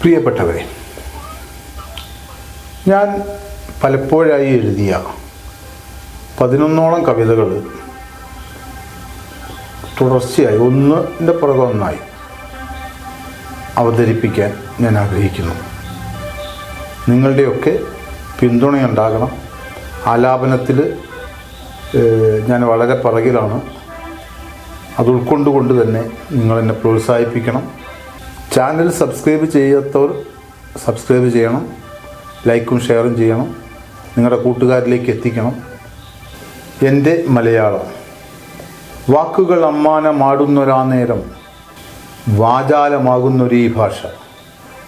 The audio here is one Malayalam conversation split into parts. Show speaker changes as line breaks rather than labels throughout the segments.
പ്രിയപ്പെട്ടവരെ ഞാൻ പലപ്പോഴായി എഴുതിയ പതിനൊന്നോളം കവിതകൾ തുടർച്ചയായി ഒന്നിന്റെ പുറകെ ഒന്നായി അവതരിപ്പിക്കാൻ ഞാൻ ആഗ്രഹിക്കുന്നു. നിങ്ങളുടെയൊക്കെ പിന്തുണയുണ്ടാകണം. ആലാപനത്തിൽ ഞാൻ വളരെ പിറകിലാണ്. അത് ഉൾക്കൊണ്ടുകൊണ്ട് തന്നെ നിങ്ങളെന്നെ പ്രോത്സാഹിപ്പിക്കണം. ചാനൽ സബ്സ്ക്രൈബ് ചെയ്യാത്തവർ സബ്സ്ക്രൈബ് ചെയ്യണം. ലൈക്കും ഷെയറും ചെയ്യണം. നിങ്ങളുടെ കൂട്ടുകാരിലേക്ക് എത്തിക്കണം. എന്റെ മലയാളം. വാക്കുകൾ അമ്മാനമാടുന്നൊരാ നേരം വാചാലമാകുന്നൊരീ ഭാഷ.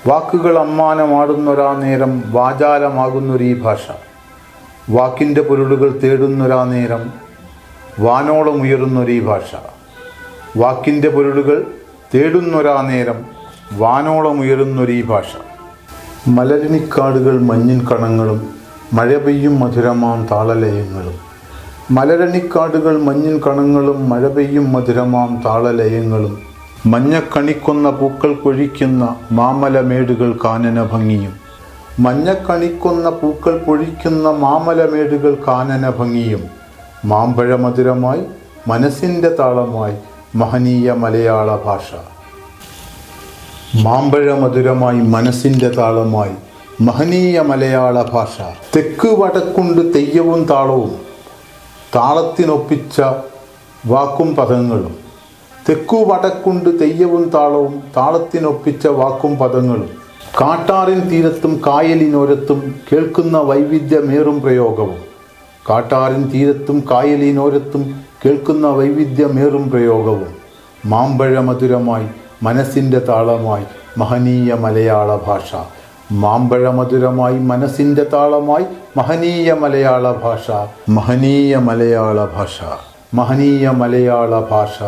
വാക്കുകൾ അമ്മാനമാടുന്നൊരാ നേരം വാചാലമാകുന്നൊരീ ഭാഷ. വാക്കിന്റെ പൊരുളുകൾ തേടുന്നൊരാ നേരം വാനോളം ഉയരുന്നൊരീ ഭാഷ. വാക്കിന്റെ പൊരുളുകൾ തേടുന്നൊരാ നേരം വാനോളം ഈ ഭാഷ. മലരണിക്കാടുകൾ മഞ്ഞിൻ കണങ്ങളും മഴ പെയ്യും മധുരമാം താളലയങ്ങളും. മലരണിക്കാടുകൾ മഞ്ഞിൻ കണങ്ങളും മഴ പെയ്യും മധുരമാം താളലയങ്ങളും. മഞ്ഞക്കണിക്കൊന്ന പൂക്കൾ കൊഴിക്കുന്ന മാമലമേടുകൾ കാനന ഭംഗിയും. മഞ്ഞക്കണിക്കൊന്ന പൂക്കൾ പൊഴിക്കുന്ന മാമലമേടുകൾ കാനന ഭംഗിയും. മാമ്പഴ മധുരമായി മനസ്സിന്റെ താളമായി മഹനീയ മലയാള ഭാഷ. മാമ്പഴ മധുരമായി മനസ്സിന്റെ താളമായി. മഹനീയ മലയാള ഭാഷ. തെക്ക് വടക്കുണ്ട് തെയ്യവും താളവും. താളത്തിനൊപ്പിച്ച വാക്കും പദങ്ങളും. തെക്കു വടക്കുണ്ട് തെയ്യവും താളവും. താളത്തിനൊപ്പിച്ച വാക്കും പദങ്ങളും. കാട്ടാറിൻ തീരത്തും കായലിനോരത്തും കേൾക്കുന്ന വൈവിധ്യമേറും പ്രയോഗവും. കാട്ടാറിൻ തീരത്തും കായലിനോരത്തും കേൾക്കുന്ന വൈവിധ്യമേറും പ്രയോഗവും. മാമ്പഴ മധുരമായി മനസ്സിന്റെ താളമായി മഹനീയ മലയാള ഭാഷ. മാമ്പഴമധുരമായി മനസ്സിന്റെ താളമായി മഹനീയ മലയാള ഭാഷ. മഹനീയ മലയാള ഭാഷ. മഹനീയ മലയാള ഭാഷ.